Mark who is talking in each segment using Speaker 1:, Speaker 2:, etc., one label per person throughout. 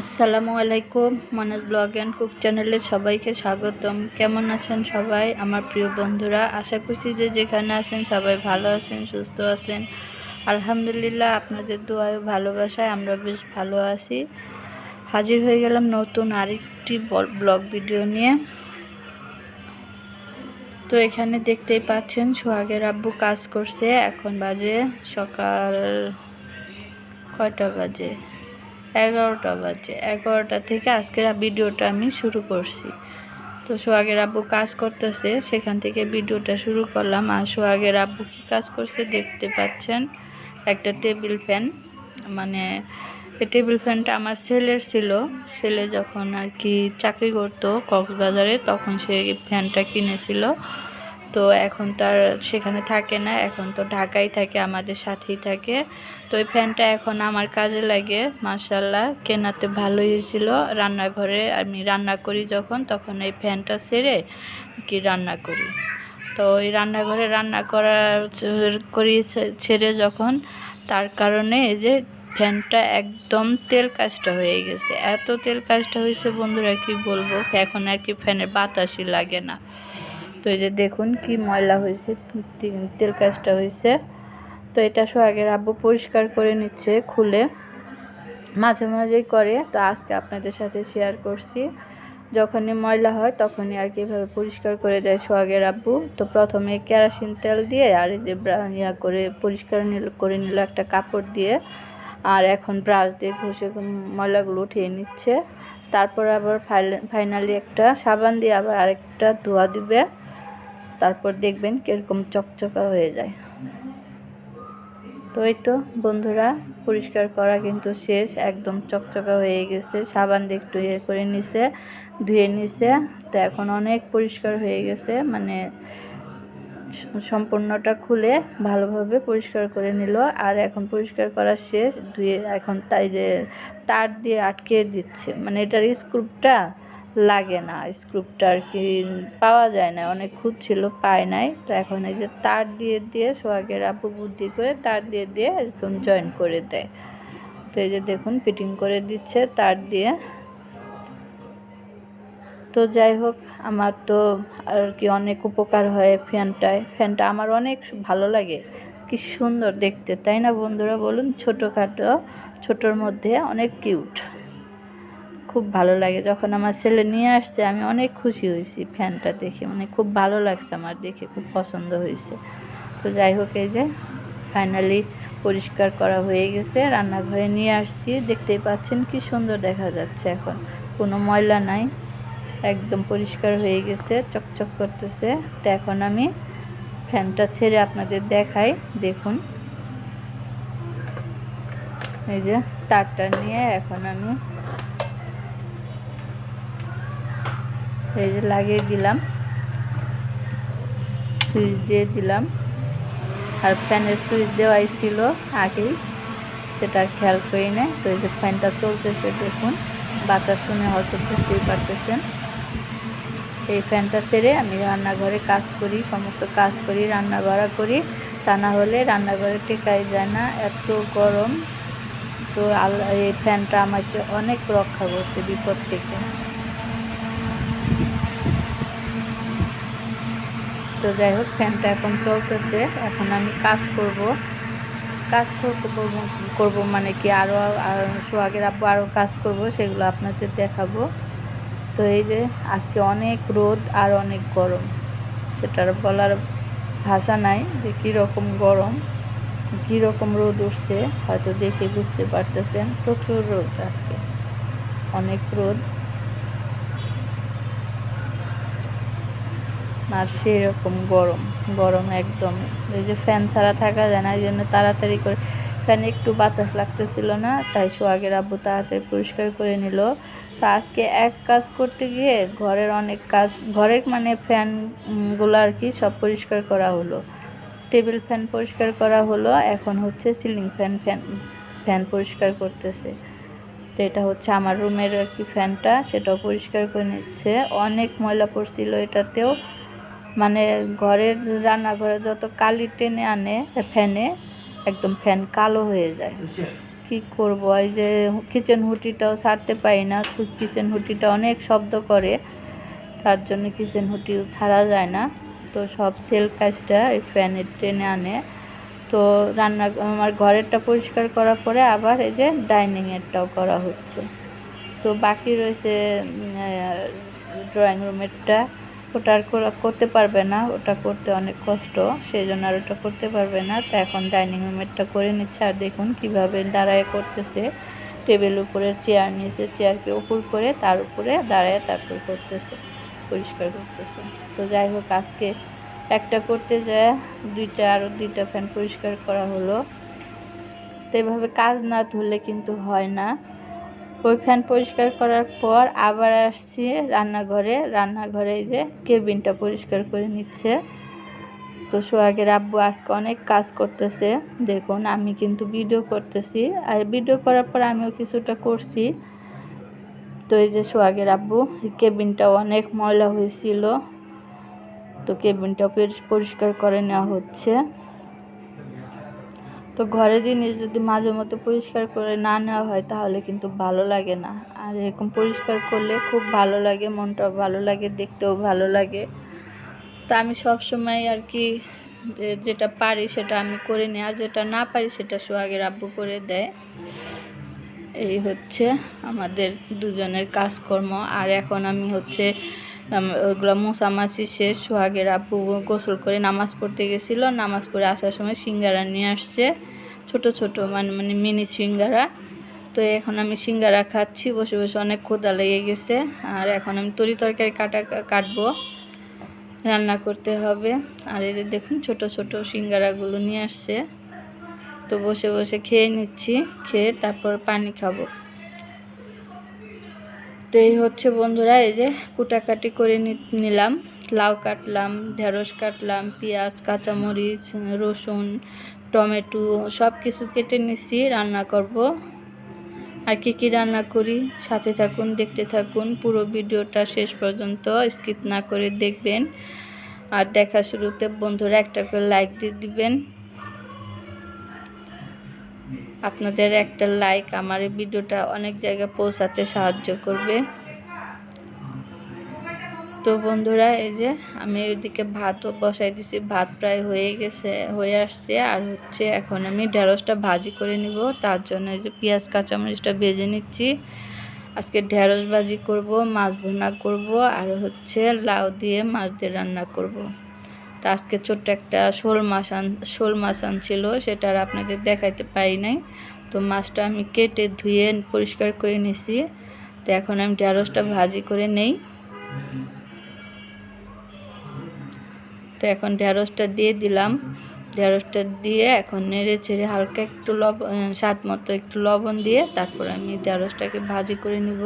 Speaker 1: আসসালামু আলাইকুম Manoj blog and cook চ্যানেলে সবাইকে স্বাগতম। কেমন আছেন সবাই? আমার প্রিয় বন্ধুরা, আশা করছি যে যেখানে আছেন সবাই ভালো আছেন, সুস্থ আছেন। আলহামদুলিল্লাহ, আপনাদের দোয়ায় ভালোবাসায় আমরা বেশ ভালো আছি। হাজির হয়ে গেলাম নতুন আরেকটি ব্লগ ভিডিও নিয়ে। তো এখানে দেখতেই পাচ্ছেন, সোহাগের আব্বু কাজ করছে। এখন বাজে সকাল কয়টা বাজে? এগারোটা বাজে। এগারোটা থেকে আজকের ভিডিওটা আমি শুরু করছি। তো সোহাগের আব্বু কাজ করতেছে, সেখান থেকে ভিডিওটা শুরু করলাম। আর সোহাগের আব্বু কী কাজ করছে দেখতে পাচ্ছেন? একটা টেবিল ফ্যান। মানে এই টেবিল ফ্যানটা আমার ছেলের ছিল। ছেলে যখন আর কি চাকরি করতো কক্সবাজারে, তখন সে ফ্যানটা কিনেছিল। তো এখন তার সেখানে থাকে না, এখন তো ঢাকায় থাকে, আমাদের সাথেই থাকে। তো ওই ফ্যানটা এখন আমার কাজে লাগে মার্শাল্লাহ কেনাতে ভালোই হয়েছিল রান্নাঘরে আমি রান্না করি যখন, তখন এই ফ্যানটা ছেড়ে কি রান্না করি। তো ওই রান্নাঘরে রান্না করা করি ছেড়ে যখন, তার কারণে এই যে ফ্যানটা একদম তেল কাজটা হয়ে গেছে। এত তেল কাজটা হয়েছে বন্ধুরা, কি বলব? এখন আর কি ফ্যানের বাতাসই লাগে না। তো এই যে দেখুন কি ময়লা হয়েছে তেল কাজটা হয়েছে। তো এটা সোহাগের আব্বু পরিষ্কার করে নিচ্ছে, খুলে। মাঝে মাঝেই করে, তো আজকে আপনাদের সাথে শেয়ার করছি। যখনই ময়লা হয় তখনই আর কি এভাবে পরিষ্কার করে দেয় সোহাগের আব্বু। তো প্রথমে কেরাসিন তেল দিয়ে আর এই যে ইয়া করে, পরিষ্কার নিল, করে নিল একটা কাপড় দিয়ে। আর এখন ব্রাশ দিয়ে ঘষে ময়লাগুলো উঠিয়ে নিচ্ছে। তারপর আবার ফাইনালি একটা সাবান দিয়ে আবার আরেকটা ধোয়া দিবে। তারপর দেখবেন কীরকম চকচকা হয়ে যায়। তো এই তো বন্ধুরা, পরিষ্কার করা কিন্তু শেষ, একদম চকচকা হয়ে গেছে। সাবান দিয়ে একটু ইয়ে করে নিছে, ধুয়ে নিছে। তো এখন অনেক পরিষ্কার হয়ে গেছে মানে সম্পূর্ণটা খুলে ভালোভাবে পরিষ্কার করে নিল। আর এখন পরিষ্কার করা শেষ, ধুয়ে এখন তাই যে তার দিয়ে আটকে দিচ্ছে। মানে এটার স্ক্রুপটা লাগে না, স্ক্রুপটা আর কি পাওয়া যায় না, অনেক খুঁজছিল পায় নাই। তো এখন এই যে তার দিয়ে দিয়ে সোহাগের আব্বু বুদ্ধি করে তার দিয়ে দিয়ে এরকম জয়েন করে দেয়। তো এই যে দেখুন ফিটিং করে দিচ্ছে তার দিয়ে। তো যাই হোক, আমার তো আর কি অনেক উপকার হয় ফ্যানটায়। ফ্যানটা আমার অনেক ভালো লাগে। কি সুন্দর দেখতে, তাই না বন্ধুরা? বলুন, ছোটোখাটো, ছোটোর মধ্যে অনেক কিউট খুব ভালো লাগে। যখন আমার ছেলে নিয়ে আসছে, আমি অনেক খুশি হয়েছি ফ্যানটা দেখে। মানে খুব ভালো লাগছে আমার দেখে, খুব পছন্দ হয়েছে। তো যাই হোক, এই যে ফাইনালি পরিষ্কার করা হয়ে গেছে, রান্নাঘরে নিয়ে আসছি। দেখতেই পাচ্ছেন কি সুন্দর দেখা যাচ্ছে এখন। কোনো ময়লা নাই, একদম পরিষ্কার হয়ে গেছে, চকচক করতেছে। তো এখন আমি ফ্যানটা ছেড়ে আপনাদের দেখাই, দেখুন। এই যে তারটা নিয়ে এখন আমি এই যে লাগিয়ে দিলাম। সুইচ দিয়ে দিলাম। আর ফ্যানের সুইচ দেওয়াই ছিল আগেই। সেটা খেয়াল করি না তো এই যে ফ্যানটা চলতেছে, দেখুন। বাতাস শুনে হয়তো বুঝতেই পারতেছেন। এই ফ্যানটা সেরে আমি রান্নাঘরে কাজ করি, সমস্ত কাজ করি রান্না বাড়া করি। তা না হলে রান্নাঘরে টেকাই যায় না, এত গরম। তো আল্লাহ, এই ফ্যানটা আমাকে অনেক রক্ষা করছে বিপদ থেকে। তো যাই হোক, ফ্যানটা এখন চলতেছে। এখন আমি কাজ করব। কাজ করতে করব করব মানে কি আরও সোহাগের আব্বু আরও কাজ করব, সেগুলো আপনাদের দেখাবো। তো এই যে, আজকে অনেক রোদ আর অনেক গরম। সেটার বলার ভাষা নাই যে কীরকম গরম, কীরকম রোদ উঠছে, হয়তো দেখে বুঝতে পারতেছেন। প্রচুর রোদ আজকে। অনেক রোদ। আর সেরকম গরম গরম একদম। এই যে ফ্যান ছাড়া থাকা যায় না, এই জন্য তাড়াতাড়ি করে ফ্যানে একটু বাতাস লাগতেছিল না, তাই সোহাগের আব্বু তাড়াতাড়ি পরিষ্কার করে নিল। তো আজকে এক কাজ করতে গিয়ে ঘরের অনেক কাজ, ঘরের মানে ফ্যানগুলো আর কি সব পরিষ্কার করা হলো। টেবিল ফ্যান পরিষ্কার করা হলো, এখন হচ্ছে সিলিং ফ্যান ফ্যান ফ্যান পরিষ্কার করতেছে। তো এটা হচ্ছে আমার রুমের আর কি ফ্যানটা সেটাও পরিষ্কার করে নিচ্ছে। অনেক ময়লা পড়ছিল এটাতেও। মানে ঘরের রান্নাঘরে যত কালি টেনে আনে, ফ্যানে, একদম ফ্যান কালো হয়ে যায়। কি করব? এই যে কিচেন হুটিটাও ছাড়তে পারি না কিচেন হুটিটা অনেক শব্দ করে, তার জন্য কিচেন হুটিও ছাড়া যায় না। তো সব তেল কাজটা এই ফ্যানের টেনে আনে। তো রান্না, আমার ঘরেরটা পরিষ্কার করার পরে আবার এই যে ডাইনিংয়েরটাও করা হচ্ছে। তো বাকি রয়েছে ড্রয়িং রুমেরটা ওটা আর করা- করতে পারবে না। ওটা করতে অনেক কষ্ট সেই জন্য আর ওটা করতে পারবে না। তো এখন ডাইনিং রুমেরটা করে নিচ্ছে। আর দেখুন কীভাবে দাঁড়ায় করতেছে। টেবিল উপরে চেয়ার নিয়েছে। চেয়ারকে উপর করে তার উপরে দাঁড়ায় তারপর করতেছে, পরিষ্কার করতেছে। তো যাই হোক, আজকে একটা করতে যায়, দুইটা আরও দুইটা ফ্যান পরিষ্কার করা হলো। তো এভাবে কাজ না ধরলে কিন্তু হয় না। ওই ফ্যান পরিষ্কার করার পর আবার আসছি রান্নাঘরে। রান্নাঘরে যে কেবিনটা পরিষ্কার করে নিচ্ছে। তো সোহাগের আব্বু আজকে অনেক কাজ করতেছে। দেখুন, আমি কিন্তু ভিডিও করতেছি। আর ভিডিও করার পর আমিও কিছুটা করছি। তো এই যে সোহাগের আব্বু কেবিনটা অনেক ময়লা হয়েছিল। তো কেবিনটা পরিষ্কার করে নেওয়া হচ্ছে। তো ঘরে জিনিস যদি মাঝে মতো পরিষ্কার করে না নেওয়া হয়, তাহলে কিন্তু ভালো লাগে না। আর এরকম পরিষ্কার করলে খুব ভালো লাগে, মনটাও ভালো লাগে, দেখতেও ভালো লাগে। তা আমি সব সময় আর কি যে- যেটা পারি সেটা আমি করে নিই, আর যেটা না পারি সেটা সোহাগের আব্বু করে দেয়। এই হচ্ছে আমাদের দুজনের কাজকর্ম। আর এখন আমি হচ্ছে ওগুলো মোছামাছি শেষ। সোহাগের আব্বু গোসল করে নামাজ পড়তে গেছিল। নামাজ পড়ে আসার সময় সিঙ্গারা নিয়ে আসছে। ছোট ছোট মানে মানে মিনি সিঙ্গারা। তো এখন আমি সিঙ্গারা খাচ্ছি। বসে বসে অনেক ক্ষুধা লেগে গেছে। আর এখন আমি তরি তরকারি কাটা, কাটবো। রান্না করতে হবে। আর এই যে দেখুন, ছোট ছোট সিঙ্গারাগুলো নিয়ে আসছে। তো বসে বসে খেয়ে নিচ্ছি। খেয়ে তারপর পানি খাব। তো এই হচ্ছে বন্ধুরা, এই যে কুটাকাটি করে নিলাম। লাউ কাটলাম, ঢেঁড়স কাটলাম, পেঁয়াজ, কাঁচামরিচ, রসুন, টমেটো সব কিছু কেটে নিচ্ছি রান্না করব। আর কী কী রান্না করি, সাথে থাকুন, দেখতে থাকুন। পুরো ভিডিওটা শেষ পর্যন্ত স্কিপ না করে দেখবেন। আর দেখা শুরুতে বন্ধুরা একটা করে লাইক দিয়ে দিবেন। আপনাদের একটা লাইক আমার ভিডিওটা অনেক জায়গায় পৌঁছাতে সাহায্য করবে। তো বন্ধুরা, এই যে আমি ওইদিকে ভাতও বসাই দিছি, ভাত প্রায় হয়ে গেছে, হয়ে আসছে। আর হচ্ছে এখন আমি ঢেঁড়সটা ভাজি করে নিব। তার জন্য এই যে পেঁয়াজ, কাঁচামরিচটা ভেজে নিচ্ছি। আজকে ঢেঁড়স ভাজি করব, মাছ ভুনা করব, আর হচ্ছে লাউ দিয়ে মাছ দিয়ে রান্না করব। তা আজকে ছোট্ট একটা শোল মাছ আন, শোল মাছ আনছিল, সেটা আর আপনাদের দেখাইতে পারি নাই। তো মাছটা আমি কেটে ধুয়ে পরিষ্কার করে নিছি। তো এখন আমি ঢেঁড়সটা ভাজি করে নেই। তো এখন ঢেঁড়সটা দিয়ে দিলাম। ঢেঁড়সটা দিয়ে এখন নেড়ে ছেড়ে হালকা একটু লবণ স্বাদ মতো একটু লবণ দিয়ে তারপর আমি ঢেঁড়সটাকে ভাজি করে নিব।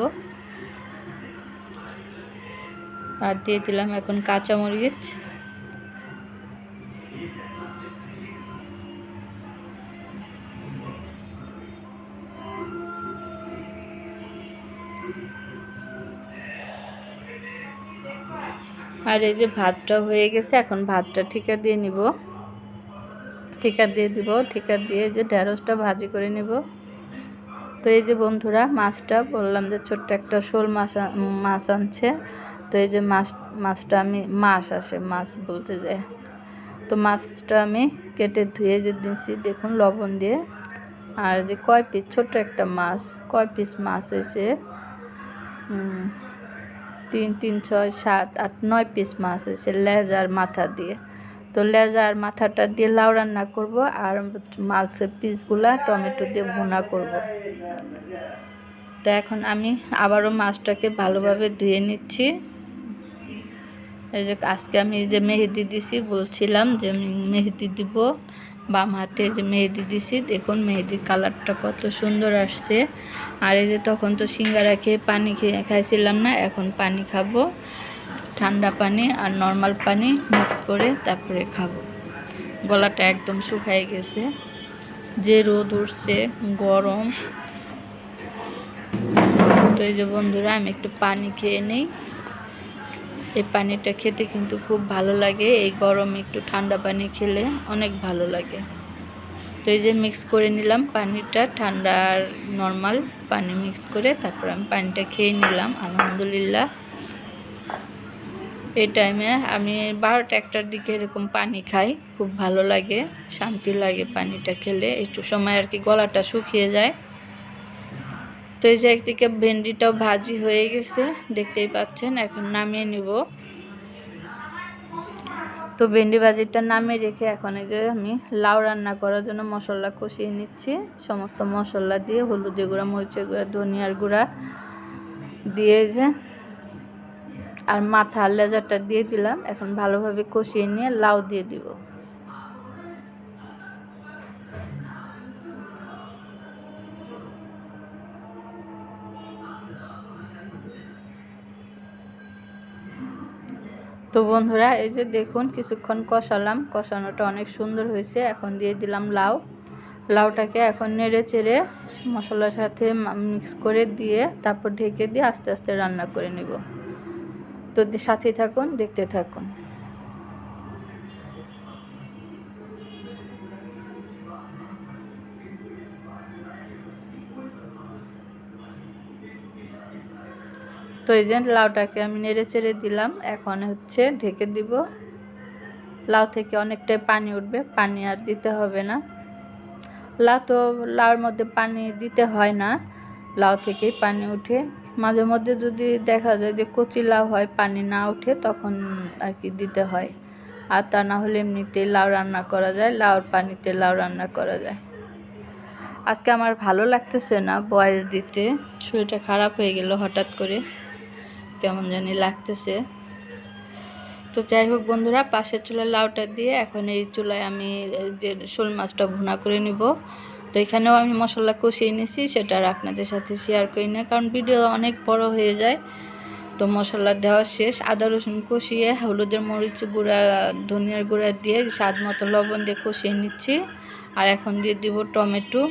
Speaker 1: আর দিয়ে দিলাম এখন কাঁচামরিচ। আর এই যে ভাতটা হয়ে গেছে, এখন ভাতটা ঠিকা দিয়ে নিব। ঠিকা দিয়ে দিব, ঠিকা দিয়ে যে ঢেঁড়সটা ভাজি করে নিব। তো এই যে বন্ধুরা, মাছটা বললাম যে ছোট্ট একটা শোল মাছ মাছ আনছে। তো এই যে মাছ, মাছটা আমি, মাছ আসে, মাছ বলতে যায় তো মাছটা আমি কেটে ধুয়ে যে দিয়েছি দেখুন লবণ দিয়ে। আর যে কয় পিস, ছোট্ট একটা মাছ, কয় পিস মাছ হয়েছে? তিন তিন, ছয়, সাত, আট, নয় পিস মাছ হয়েছে লেজ আর মাথা দিয়ে। তো লেজ আর মাথাটা দিয়ে লাউ রান্না করব আর মাছের পিসগুলা টমেটো দিয়ে ভুনা করব। তো এখন আমি আবারও মাছটাকে ভালোভাবে ধুয়ে নিচ্ছি। এই যে আজকে আমি যে মেহেদি দিছি, বলছিলাম যে মেহেদি দিব। বাম হাতে যে মেহেদি দিছি, দেখুন মেহেদির কালারটা কত সুন্দর আসছে। আর এই যে তখন তো সিঙ্গারা খেয়ে পানি খেয়ে খাইছিলাম না, এখন পানি খাব। ঠান্ডা পানি আর নর্মাল পানি মিক্স করে তারপরে খাব। গলাটা একদম শুকায় গেছে। যে রোদ উঠছে, গরম। তো এই যে বন্ধুরা, আমি একটু পানি খেয়ে নেই। এই পানিটা খেতে কিন্তু খুব ভালো লাগে। এই গরমে একটু ঠান্ডা পানি খেলে অনেক ভালো লাগে। তো এই যে মিক্স করে নিলাম পানিটা, ঠান্ডা আর নর্মাল পানি মিক্স করে তারপর আমি পানিটা খেয়ে নিলাম, আলহামদুলিল্লাহ। এই টাইমে আমি বারোটা একটার দিকে এরকম পানি খাই, খুব ভালো লাগে, শান্তি লাগে পানিটা খেলে। একটু সময় আর কি গলাটা শুকিয়ে যায়। তো এই যে একদিকে ভেন্ডিটাও ভাজি হয়ে গেছে, দেখতেই পাচ্ছেন, এখন নামিয়ে নিব। তো ভেন্ডি ভাজিটা নামিয়ে রেখে এখন এই যে আমি লাউ রান্না করার জন্য মশলা কষিয়ে নিচ্ছি। সমস্ত মশলা দিয়ে হলুদের গুঁড়া, মরিচের গুঁড়া, ধনিয়ার গুঁড়া দিয়ে যে, আর মাথা লেজারটা দিয়ে দিলাম। এখন ভালোভাবে কষিয়ে নিয়ে লাউ দিয়ে দিব। তো বন্ধুরা, এই যে দেখুন কিছুক্ষণ কষালাম। কষানোটা অনেক সুন্দর হয়েছে। এখন দিয়ে দিলাম লাউ। লাউটাকে এখন নেড়ে চেড়ে মশলার সাথে মিক্স করে দিয়ে তারপর ঢেকে দিয়ে আস্তে আস্তে রান্না করে নেব। তো সাথেই থাকুন, দেখতে থাকুন। তো এই যে লাউটাকে আমি নেড়ে চেড়ে দিলাম। এখন হচ্ছে ঢেকে দিব। লাউ থেকে অনেকটাই পানি উঠবে, পানি আর দিতে হবে না। লাউ তো লাউর মধ্যে পানি দিতে হয় না। লাউ থেকেই পানি উঠে। মাঝে মধ্যে যদি দেখা যায় যে কচি লাউ হয়, পানি না উঠে, তখন আর কি দিতে হয়। আর তা না হলে এমনিতেই লাউ রান্না করা যায়, লাউর পানিতে লাউ রান্না করা যায়। আজকে আমার ভালো লাগতেছে না বয়স দিতে। শরীরটা খারাপ হয়ে গেল হঠাৎ করে। কেমন জানি লাগতেছে। তো যাই হোক বন্ধুরা, পাশের চুলায় লাউটা দিয়ে এখন এই চুলায় আমি যে শোল মাছটা ভুনা করে নিব। তো এখানেও আমি মশলা কষিয়ে নিছি সেটা আর আপনাদের সাথে শেয়ার করি না, কারণ ভিডিও অনেক বড় হয়ে যায়। তো মশলা দেওয়া শেষ, আদা রসুন কষিয়ে হলুদের মরিচ গুঁড়া, ধনিয়ার গুঁড়া দিয়ে স্বাদ মতো লবণ দিয়ে কষিয়ে নিচ্ছি। আর এখন দিয়ে দিব টমেটো।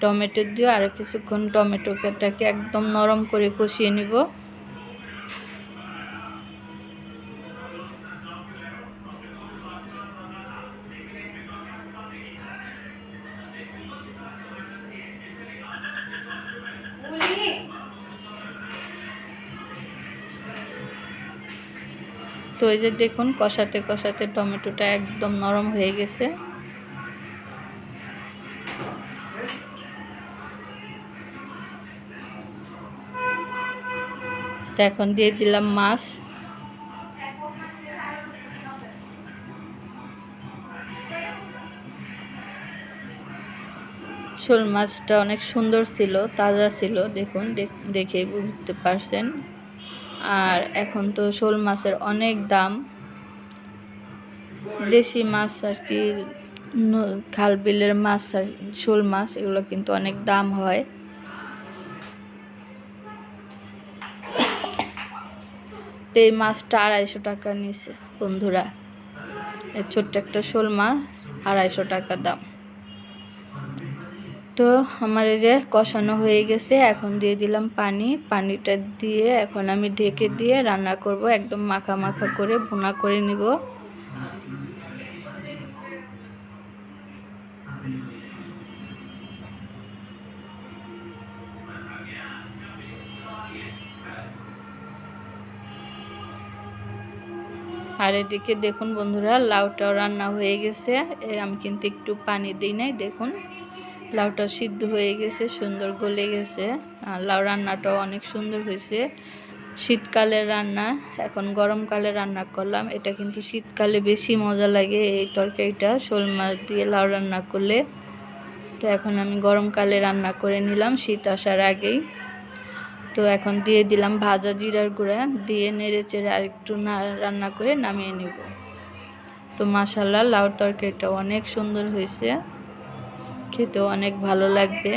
Speaker 1: টমেটো দিয়ে আরও কিছুক্ষণ টমেটোটাকে একদম নরম করে কষিয়ে নিব। তো এই যে দেখুন, কষাতে কষাতে টমেটোটা একদম নরম হয়ে গেছে। তো এখন দিয়ে দিলাম মাছ। শোল মাছটা অনেক সুন্দর ছিল, তাজা ছিল, দেখুন, দেখে বুঝতে পারছেন। আর এখন তো শোল মাছের অনেক দাম। দেশি মাছ আর কি খাল বিলের মাছ আর শোল মাছ, এগুলো কিন্তু অনেক দাম হয়। তো এই মাছটা আড়াইশো টাকা নিয়েছে বন্ধুরা। ছোট্ট একটা শোল মাছ, আড়াইশো টাকা দাম। তো আমার এই যে কষানো হয়ে গেছে, এখন দিয়ে দিলাম পানি। পানিটা দিয়ে এখন আমি ঢেকে দিয়ে রান্না করব, একদম মাখা মাখা করে বোনা করে নিব। আর এদিকে দেখুন বন্ধুরা, লাউটাও রান্না হয়ে গেছে। আমি কিন্তু একটু পানি দিই নাই, দেখুন। লাউটা সিদ্ধ হয়ে গেছে, সুন্দর গলে গেছে। আর লাউ রান্নাটাও অনেক সুন্দর হয়েছে। শীতকালের রান্না, এখন গরমকালে রান্না করলাম। এটা কিন্তু শীতকালে বেশি মজা লাগে এই তরকারিটা, শোল মাছ দিয়ে লাউ রান্না করলে। তো এখন আমি গরমকালে রান্না করে নিলাম, শীত আসার আগেই। তো এখন দিয়ে দিলাম ভাজা জিরার গুঁড়া, দিয়ে নেড়ে চেড়ে আরেকটু রান্না করে নামিয়ে নেব। তো মাসাল্লাহ লাউর তরকারিটা অনেক সুন্দর হয়েছে। খেতেও অনেক ভালো লাগবে।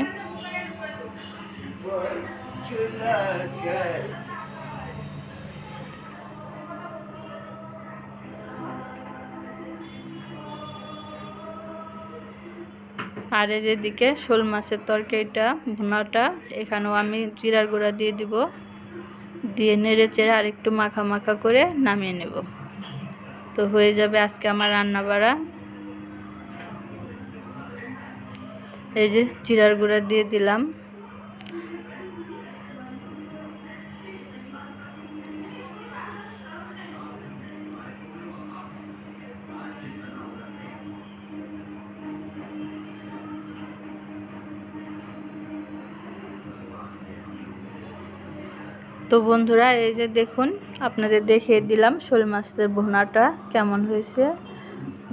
Speaker 1: আর এই যেদিকে শোল মাছের তরকারিটা ভুনাটা এখানেও আমি জিরার গুঁড়া দিয়ে দিব। দিয়ে নেড়ে চেড়ে আর একটু মাখা মাখা করে নামিয়ে নেব। তো হয়ে যাবে আজকে আমার রান্না বাড়া এই যে জিরার গুঁড়া দিয়ে দিলাম। তো বন্ধুরা, এই যে দেখুন, আপনাদের দেখিয়ে দিলাম শোল মাছের ভুনাটা কেমন হয়েছে।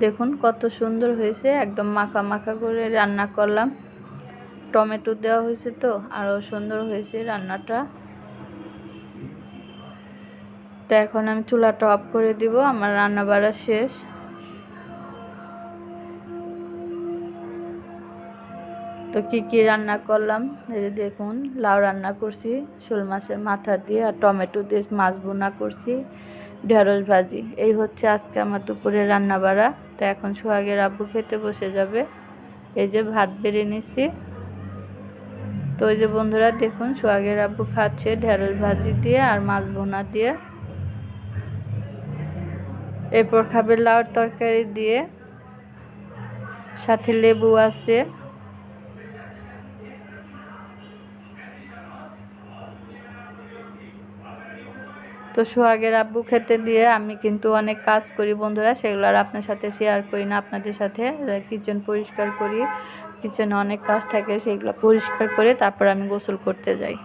Speaker 1: দেখুন, কত সুন্দর হয়েছে, একদম মাখা মাখা করে রান্না করলাম। টমেটো দেওয়া হয়েছে তো, আরও সুন্দর হয়েছে রান্নাটা। তো এখন আমি চুলাটা অফ করে দিব, আমার রান্না বাড়া শেষ। তো কি কি রান্না করলাম? এই যে দেখুন, লাউ রান্না করছি, শোল মাছের মাথা দিয়ে আর টমেটো দিয়ে মাছ বোনা করছি, ঢেঁড়স ভাজি। এই হচ্ছে আজকে আমার দুপুরে রান্না বাড়া তো এখন সোহাগের আব্বু খেতে বসে যাবে। এই যে ভাত বেড়ে নিছি। তো ওই যে বন্ধুরা, দেখুন, সোহাগের আব্বু খাচ্ছে ঢেঁড়স ভাজি দিয়ে আর মাছ ভোনা দিয়ে। এরপর খাবে লাউর তরকারি দিয়ে। সাথে লেবু আছে। তো সোহাগের আব্বু খেতে দিয়ে আমি কিন্তু অনেক কাজ করি বন্ধুরা, সেগুলো আর আপনার সাথে শেয়ার করি না, আপনাদের সাথে। কিচেন পরিষ্কার করি কিচেনে অনেক কাজ থাকে, সেগুলো পরিষ্কার করে তারপর আমি গোসল করতে যাই।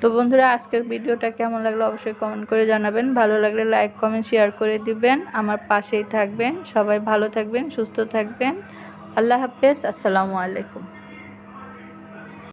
Speaker 1: তো বন্ধুরা, আজকের ভিডিওটা কেমন লাগল অবশ্যই কমেন্ট করে জানাবেন। ভালো লাগলে লাইক কমেন্ট শেয়ার করে দিবেন। আমার পাশেই থাকবেন। সবাই ভালো থাকবেন, সুস্থ থাকবেন। আল্লাহ হাফেজ, আসসালামু আলাইকুম।